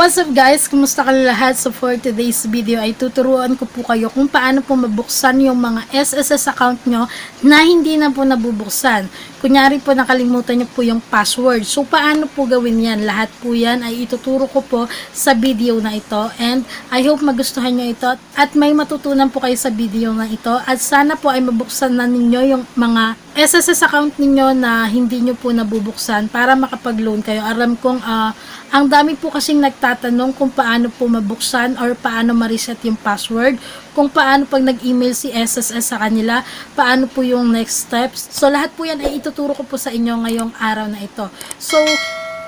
What's up guys? Kumusta ka lahat? So for today's video ay tuturuan ko po kayo kung paano po mabuksan yung mga SSS account nyo na hindi na po nabubuksan. Kunyari po nakalimutan nyo po yung password. So paano po gawin yan? Lahat po yan ay ituturo ko po sa video na ito and I hope magustuhan nyo ito at may matutunan po kayo sa video na ito at sana po ay mabuksan na ninyo yung mga SSS account ninyo na hindi nyo po nabubuksan para makapag-loan kayo. Alam kong ah, ang dami po kasing nagtatanong kung paano po mabuksan or paano ma-reset yung password, kung paano pag nag-email si SSS sa kanila, paano po yung next steps. So lahat po yan ay ituturo ko po sa inyo ngayong araw na ito. So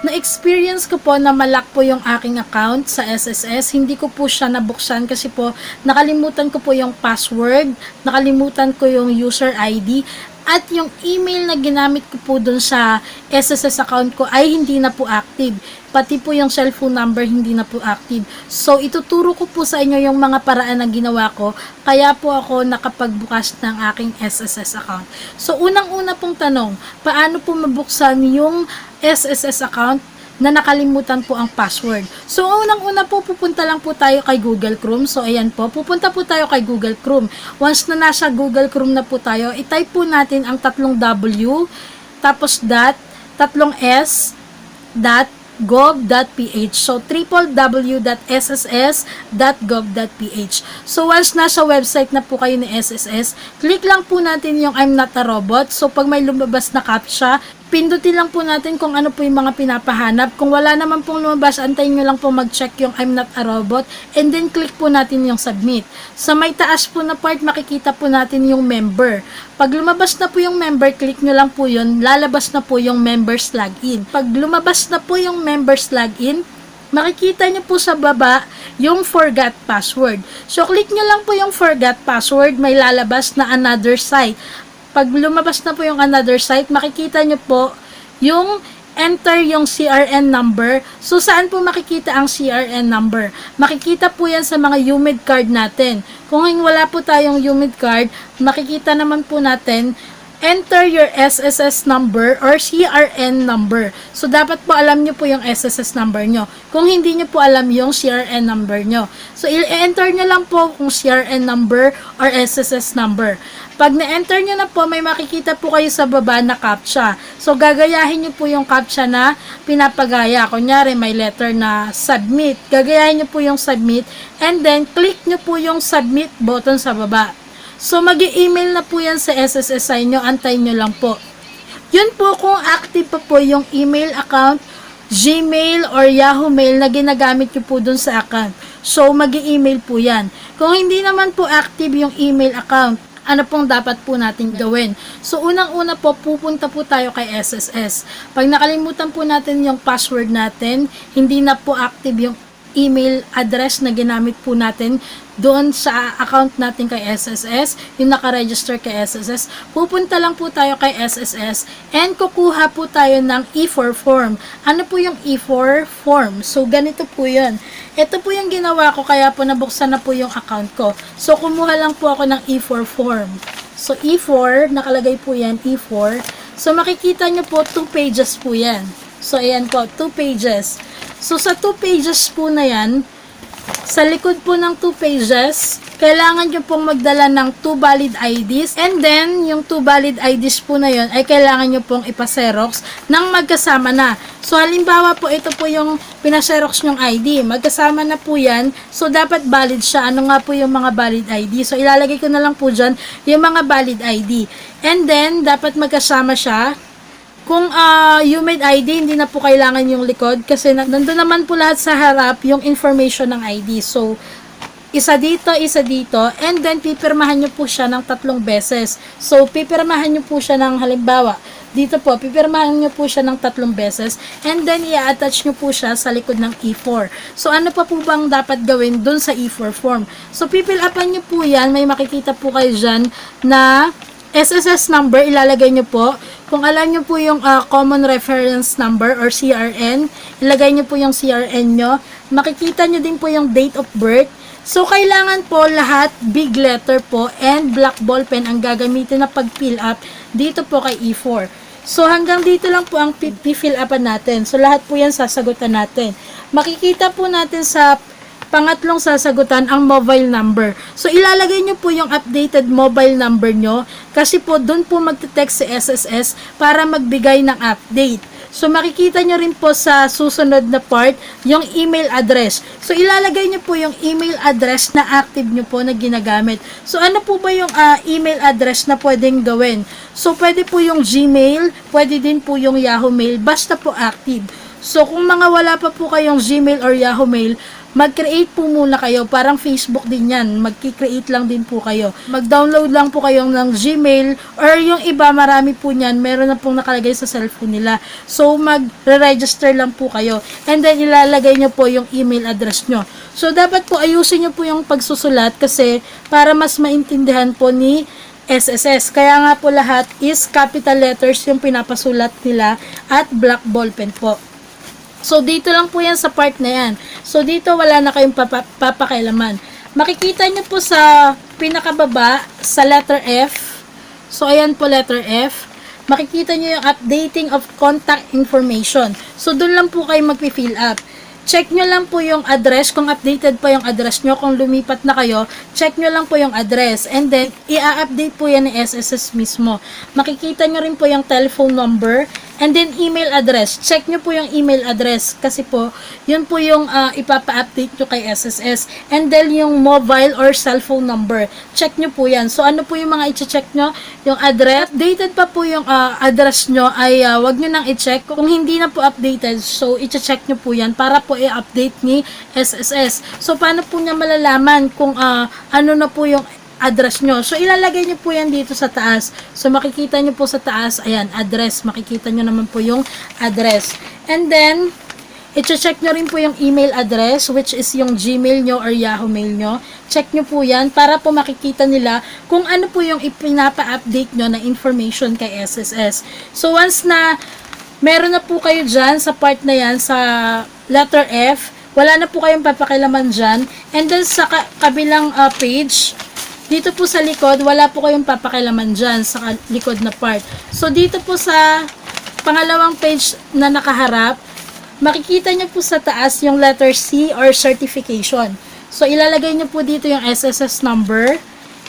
na-experience ko po na malak po yung aking account sa SSS. Hindi ko po siya nabuksan kasi po nakalimutan ko po yung password, nakalimutan ko yung user ID, at yung email na ginamit ko po dun sa SSS account ko ay hindi na po active. Pati po yung cellphone number hindi na po active. So, ituturo ko po sa inyo yung mga paraan na ginawa ko. Kaya po ako nakapagbukas ng aking SSS account. So, unang-una pong tanong, paano po mabuksan yung SSS account na nakalimutan po ang password. So, unang-una po, pupunta lang po tayo kay Google Chrome. So, ayan po, pupunta po tayo kay Google Chrome. Once na nasa Google Chrome na po tayo, itype po natin ang tatlong W, tapos dot, tatlong S, dot, gov.ph. So, www.sss.gov.ph. So, once nasa website na po kayo ni SSS, click lang po natin yung I'm not a robot. So, pag may lumabas na captcha, pindutin lang po natin kung ano po yung mga pinapahanap. Kung wala naman pong lumabas, antayin nyo lang po mag-check yung I'm not a robot and then click po natin yung submit. Sa may taas po na part, makikita po natin yung member. Pag lumabas na po yung member, click nyo lang po yun, lalabas na po yung members login. Pag lumabas na po yung members login, makikita nyo po sa baba yung forgot password. So, click nyo lang po yung forgot password, may lalabas na another site pag lumabas na po yung another site, makikita nyo po yung enter yung CRN number. So, saan po makikita ang CRN number? Makikita po yan sa mga UMID card natin. Kung wala po tayong UMID card, makikita naman po natin enter your SSS number or CRN number. So, dapat po alam nyo po yung SSS number nyo. Kung hindi nyo po alam yung CRN number nyo. So, i-enter nyo lang po kung CRN number or SSS number. Pag na-enter nyo na po, may makikita po kayo sa baba na captcha. So, gagayahin nyo po yung captcha na pinapagaya. Kunyari, may letter na submit. Gagayahin nyo po yung submit and then click nyo po yung submit button sa baba. So, mag email na po yan sa SSS sa inyo. Antayin nyo lang po. Yun po kung active pa po yung email account, Gmail or Yahoo Mail na ginagamit nyo po dun sa account. So, mag email po yan. Kung hindi naman po active yung email account, ano pong dapat po natin gawin. So, unang-una po, pupunta po tayo kay SSS. Pag nakalimutan po natin yung password natin, hindi na po active yung email address na ginamit po natin doon sa account natin kay SSS, yung nakaregister kay SSS, pupunta lang po tayo kay SSS and kukuha po tayo ng E4 form. Ano po yung E4 form? So, ganito po yun. Ito po yung ginawa ko, kaya po nabuksan na po yung account ko. So, kumuha lang po ako ng E4 form. So, E4, nakalagay po yan, E4. So, makikita nyo po, 2 pages po yan. So, ayan po, 2 pages. So, sa 2 pages po na yan, sa likod po ng 2 pages, kailangan nyo pong magdala ng 2 valid IDs. And then, yung 2 valid IDs po na yon ay kailangan nyo pong ipaserox ng magkasama na. So, halimbawa po, ito po yung pinaserox nyong ID. Magkasama na po yan. So, dapat valid siya. Ano nga po yung mga valid ID? So, ilalagay ko na lang po dyan yung mga valid ID. And then, dapat magkasama siya kung uh, you made ID, hindi na po kailangan yung likod kasi na, nandun naman po lahat sa harap yung information ng ID. So, isa dito, isa dito, and then pipirmahan nyo po siya ng tatlong beses. So, pipirmahan nyo po siya ng halimbawa, dito po, pipirmahan nyo po siya ng tatlong beses, and then i-attach nyo po siya sa likod ng E4. So, ano pa po bang dapat gawin dun sa E4 form? So, pipil upan nyo po yan, may makikita po kayo dyan na SSS number, ilalagay nyo po. Kung alam nyo po yung uh, Common Reference Number or CRN, ilagay nyo po yung CRN nyo. Makikita nyo din po yung date of birth. So, kailangan po lahat big letter po and black ball pen ang gagamitin na pag-fill up dito po kay E4. So hanggang dito lang po ang pi- pi-fill upan natin. So lahat po yan sasagutan natin. Makikita po natin sa pangatlong sasagutan ang mobile number. So ilalagay nyo po yung updated mobile number nyo kasi po doon po magte-text si SSS para magbigay ng update. So makikita nyo rin po sa susunod na part yung email address. So ilalagay nyo po yung email address na active nyo po na ginagamit. So ano po ba yung ah, email address na pwedeng gawin? So pwede po yung Gmail, pwede din po yung Yahoo Mail, basta po active. So kung mga wala pa po kayong Gmail or Yahoo Mail, mag-create po muna kayo. Parang Facebook din yan. Mag-create lang din po kayo. Mag-download lang po kayong ng Gmail or yung iba, marami po niyan. Meron na pong nakalagay sa cellphone nila. So, mag-register lang po kayo. And then, ilalagay nyo po yung email address nyo. So, dapat po ayusin nyo po yung pagsusulat kasi para mas maintindihan po ni SSS. Kaya nga po lahat is capital letters yung pinapasulat nila at black ballpen po. So, dito lang po yan sa part na yan. So, dito wala na kayong papa- papakailaman. Makikita nyo po sa pinakababa, sa letter F. So, ayan po letter F. Makikita nyo yung updating of contact information. So, doon lang po kayo magpi-fill up. Check nyo lang po yung address, kung updated pa yung address nyo, kung lumipat na kayo, check nyo lang po yung address. And then, i-update po yan ni SSS mismo. Makikita nyo rin po yung telephone number, and then email address. Check nyo po yung email address, kasi po, yun po yung ah, ipapa-update nyo kay SSS. And then, yung mobile or cellphone number. Check nyo po yan. So, ano po yung mga i-check nyo? Yung address. Updated pa po yung ah, address nyo, ay ah, wag nyo nang i-check. Kung hindi na po updated, so, i-check nyo po yan para po i-update ni SSS. So, paano po niya malalaman kung ah, ano na po yung address nyo. So, ilalagay nyo po yan dito sa taas. So, makikita nyo po sa taas, ayan, address. Makikita nyo naman po yung address. And then, i-check nyo rin po yung email address, which is yung Gmail nyo or Yahoo Mail nyo. Check nyo po yan para po makikita nila kung ano po yung ipinapa-update nyo na information kay SSS. So, once na meron na po kayo dyan sa part na yan, sa letter F, wala na po kayong papakilaman dyan. And then, sa ka- kabilang ah, page, dito po sa likod, wala po kayong papakilaman dyan sa likod na part. So, dito po sa pangalawang page na nakaharap, makikita nyo po sa taas yung letter C or certification. So, ilalagay nyo po dito yung SSS number.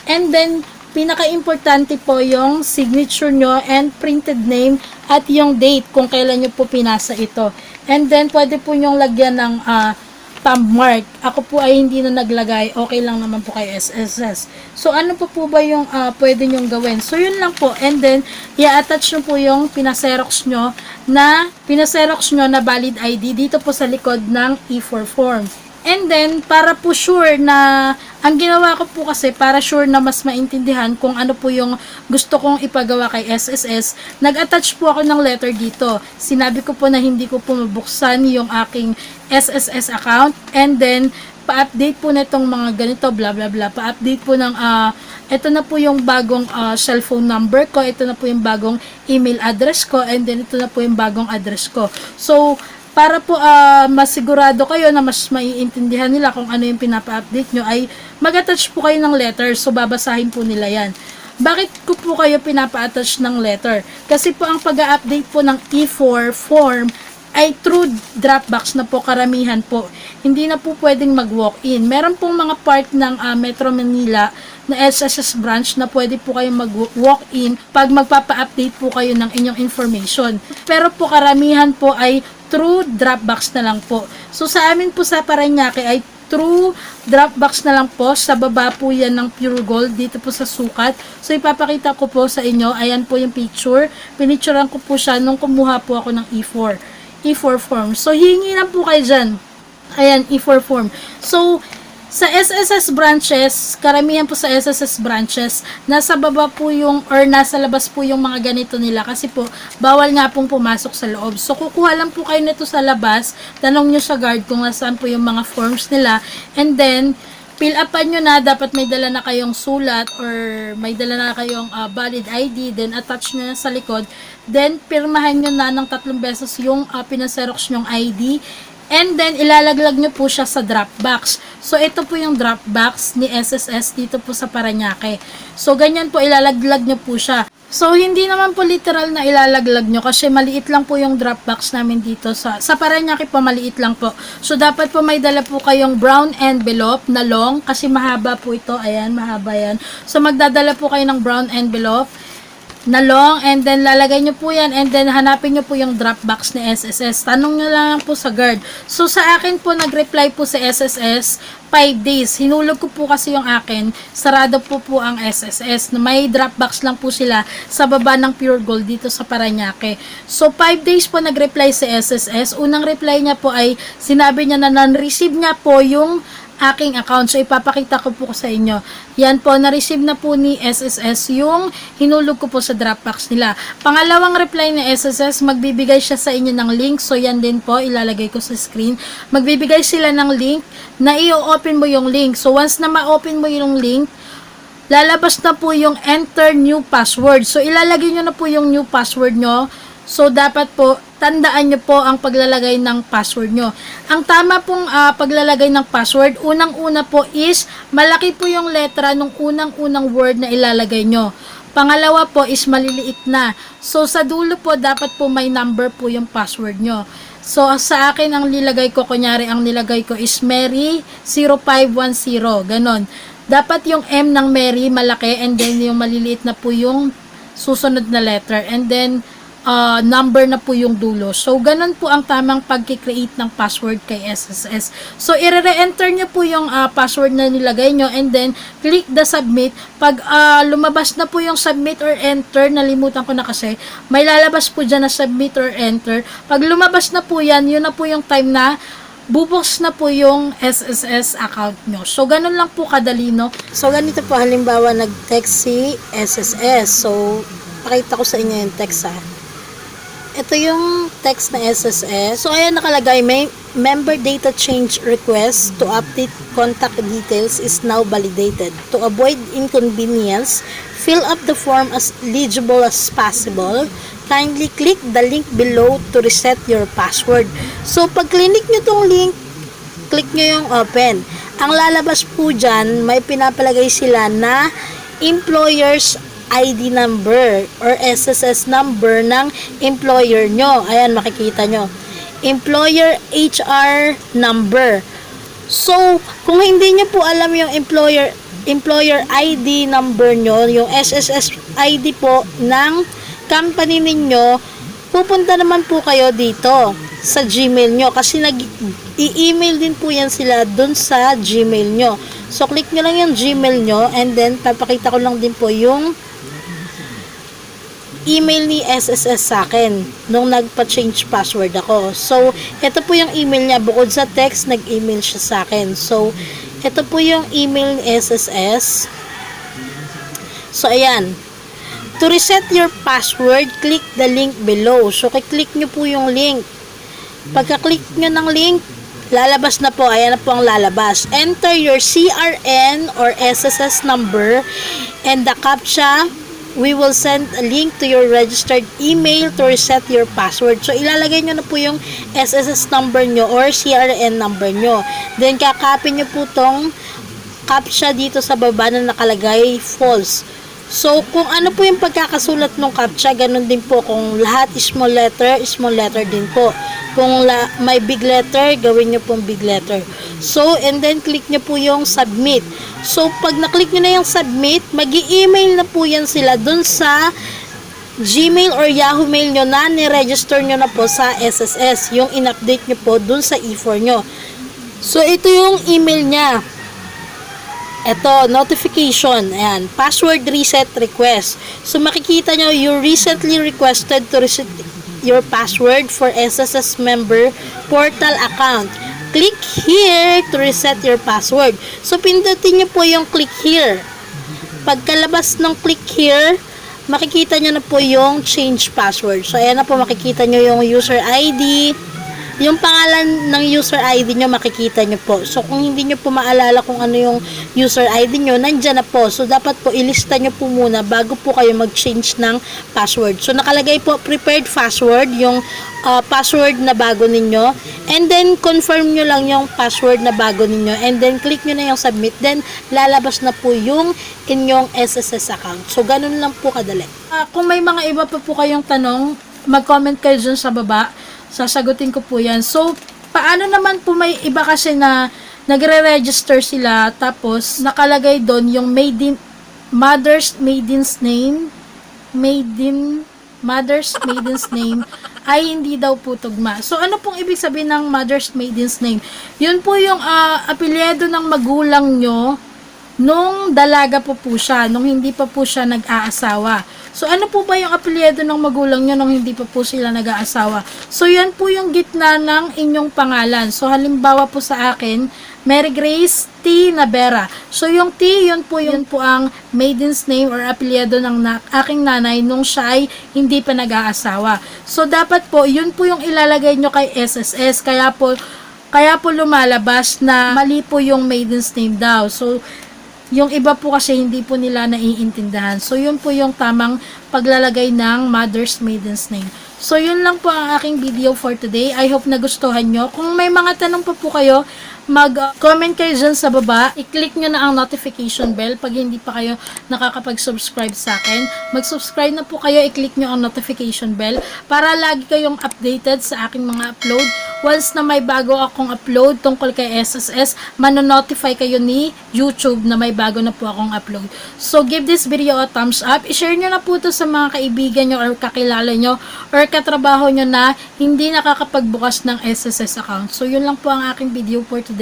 And then, pinaka-importante po yung signature nyo and printed name at yung date kung kailan nyo po pinasa ito. And then, pwede po nyong lagyan ng ah, thumb mark. Ako po ay hindi na naglagay. Okay lang naman po kay SSS. So, ano po po ba yung ah, pwede nyong gawin? So, yun lang po. And then, i-attach nyo po yung pinaserox nyo na pinaserox nyo na valid ID dito po sa likod ng E4 form. And then, para po sure na, ang ginawa ko po kasi, para sure na mas maintindihan kung ano po yung gusto kong ipagawa kay SSS, nag-attach po ako ng letter dito. Sinabi ko po na hindi ko po mabuksan yung aking SSS account. And then, pa-update po na itong mga ganito, bla bla bla. Pa-update po ng, ah, ito na po yung bagong ah, cellphone number ko, ito na po yung bagong email address ko, and then ito na po yung bagong address ko. So, para po ah, masigurado kayo na mas maiintindihan nila kung ano yung pinapa-update nyo, ay mag-attach po kayo ng letter. So, babasahin po nila yan. Bakit ko po kayo pinapa-attach ng letter? Kasi po ang pag-update po ng E4 form ay through Dropbox na po karamihan po. Hindi na po pwedeng mag-walk-in. Meron pong mga part ng ah, Metro Manila na SSS branch na pwede po kayong mag-walk-in pag magpapa-update po kayo ng inyong information. Pero po karamihan po ay through Dropbox na lang po. So sa amin po sa Paranaque ay through Dropbox na lang po. Sa baba po yan ng Pure Gold dito po sa sukat. So ipapakita ko po sa inyo. Ayan po yung picture. Pinicturean ko po siya nung kumuha po ako ng E4. E4 form. So hingi lang po kayo dyan. Ayan, E4 form. So, sa SSS branches, karamihan po sa SSS branches, nasa baba po yung, or nasa labas po yung mga ganito nila. Kasi po, bawal nga pong pumasok sa loob. So, kukuha lang po kayo nito sa labas, tanong nyo sa guard kung nasaan po yung mga forms nila, and then, fill upan nyo na, dapat may dala na kayong sulat or may dala na kayong ah, valid ID, then attach nyo na sa likod, then pirmahan nyo na ng tatlong beses yung uh, pinaserox nyong ID, And then, ilalaglag nyo po siya sa Dropbox. So, ito po yung Dropbox ni SSS dito po sa Paranaque. So, ganyan po, ilalaglag nyo po siya. So, hindi naman po literal na ilalaglag nyo kasi maliit lang po yung drop box namin dito. Sa, sa Paranaque po, maliit lang po. So, dapat po may dala po kayong brown envelope na long kasi mahaba po ito. Ayan, mahaba yan. So, magdadala po kayo ng brown envelope na long and then lalagay nyo po yan and then hanapin nyo po yung drop box ni SSS. Tanong nyo lang po sa guard. So sa akin po nag-reply po sa SSS 5 days. Hinulog ko po kasi yung akin. Sarado po po ang SSS. May drop box lang po sila sa baba ng Pure Gold dito sa Paranaque. So 5 days po nag-reply sa SSS. Unang reply niya po ay sinabi niya na non-receive niya po yung aking account. So, ipapakita ko po sa inyo. Yan po, na-receive na po ni SSS yung hinulog ko po sa Dropbox nila. Pangalawang reply ni SSS, magbibigay siya sa inyo ng link. So, yan din po, ilalagay ko sa screen. Magbibigay sila ng link na i-open mo yung link. So, once na ma-open mo yung link, lalabas na po yung enter new password. So, ilalagay nyo na po yung new password nyo. So, dapat po, tandaan nyo po ang paglalagay ng password nyo. Ang tama pong ah, paglalagay ng password, unang-una po is, malaki po yung letra ng unang-unang word na ilalagay nyo. Pangalawa po is maliliit na. So, sa dulo po, dapat po may number po yung password nyo. So, sa akin, ang nilagay ko, kunyari, ang nilagay ko is Mary 0510. Ganon. Dapat yung M ng Mary malaki and then yung maliliit na po yung susunod na letter. And then, uh, number na po yung dulo. So, ganun po ang tamang pag-create ng password kay SSS. So, i-re-enter nyo po yung uh, password na nilagay nyo and then click the submit. Pag uh, lumabas na po yung submit or enter, nalimutan ko na kasi, may lalabas po dyan na submit or enter. Pag lumabas na po yan, yun na po yung time na bubos na po yung SSS account nyo. So, ganun lang po kadali, no? So, ganito po, halimbawa, nag-text si SSS. So, pakita ko sa inyo yung text, ha. Ito yung text na SSS. So, ayan nakalagay, may member data change request to update contact details is now validated. To avoid inconvenience, fill up the form as legible as possible. Kindly click the link below to reset your password. So, pag click nyo tong link, click nyo yung open. Ang lalabas po dyan, may pinapalagay sila na employer's ID number or SSS number ng employer nyo. Ayan, makikita nyo. Employer HR number. So, kung hindi nyo po alam yung employer employer ID number nyo, yung SSS ID po ng company ninyo, pupunta naman po kayo dito sa Gmail nyo kasi nag i-email din po yan sila dun sa Gmail nyo. So, click nyo lang yung Gmail nyo and then papakita ko lang din po yung email ni SSS sa akin nung nagpa-change password ako. So, ito po yung email niya. Bukod sa text, nag-email siya sa akin. So, ito po yung email ni SSS. So, ayan. To reset your password, click the link below. So, click nyo po yung link. Pagka-click nyo ng link, lalabas na po. Ayan na po ang lalabas. Enter your CRN or SSS number and the CAPTCHA we will send a link to your registered email to reset your password. So, ilalagay nyo na po yung SSS number nyo or CRN number nyo. Then, kakapin nyo po tong captcha dito sa baba na nakalagay false. So, kung ano po yung pagkakasulat ng captcha, ganun din po. Kung lahat small letter, small letter din po. Kung la, may big letter, gawin nyo pong big letter. So, and then click nyo po yung submit. So, pag na-click nyo na yung submit, mag email na po yan sila dun sa Gmail or Yahoo Mail nyo na ni-register nyo na po sa SSS. Yung in-update nyo po dun sa E4 nyo. So, ito yung email niya. Ito, notification. Ayan, password reset request. So, makikita nyo, you recently requested to reset your password for SSS member portal account. Click here to reset your password. So, pindutin nyo po yung click here. Pagkalabas ng click here, makikita nyo na po yung change password. So, ayan na po, makikita nyo yung user ID, yung pangalan ng user ID nyo makikita nyo po. So kung hindi nyo po maalala kung ano yung user ID nyo, nandyan na po. So dapat po ilista nyo po muna bago po kayo mag-change ng password. So nakalagay po prepared password, yung uh, password na bago ninyo. And then confirm nyo lang yung password na bago ninyo. And then click nyo na yung submit. Then lalabas na po yung inyong SSS account. So ganun lang po kadali. Ah, kung may mga iba pa po kayong tanong, mag-comment kayo dyan sa baba. Sasagutin ko po yan. So, paano naman po may iba kasi na nagre-register sila tapos nakalagay doon yung maiden mother's maiden's name maiden mother's maiden's name ay hindi daw po tugma. So ano pong ibig sabihin ng mother's maiden's name? Yun po yung uh, apelyido ng magulang nyo nung dalaga po po siya, nung hindi pa po siya nag-aasawa. So, ano po ba yung apelyido ng magulang nyo nung hindi pa po sila nag-aasawa? So, yan po yung gitna ng inyong pangalan. So, halimbawa po sa akin, Mary Grace T. Navera. So, yung T, yun po, yun po ang maiden's name or apelyido ng na- aking nanay nung siya ay hindi pa nag-aasawa. So, dapat po, yun po yung ilalagay nyo kay SSS. Kaya po, kaya po lumalabas na mali po yung maiden's name daw. So, yung iba po kasi hindi po nila naiintindihan. So, yun po yung tamang paglalagay ng mother's maiden's name. So, yun lang po ang aking video for today. I hope nagustuhan nyo. Kung may mga tanong pa po kayo, mag-comment kayo dyan sa baba. I-click nyo na ang notification bell pag hindi pa kayo nakakapag-subscribe sa akin. Mag-subscribe na po kayo, i-click nyo ang notification bell para lagi kayong updated sa aking mga upload. Once na may bago akong upload tungkol kay SSS, manonotify kayo ni YouTube na may bago na po akong upload. So, give this video a thumbs up. I-share nyo na po to sa mga kaibigan nyo or kakilala nyo or katrabaho nyo na hindi nakakapagbukas ng SSS account. So, yun lang po ang aking video for today.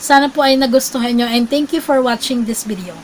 Sana po ay nagustuhan nyo and thank you for watching this video.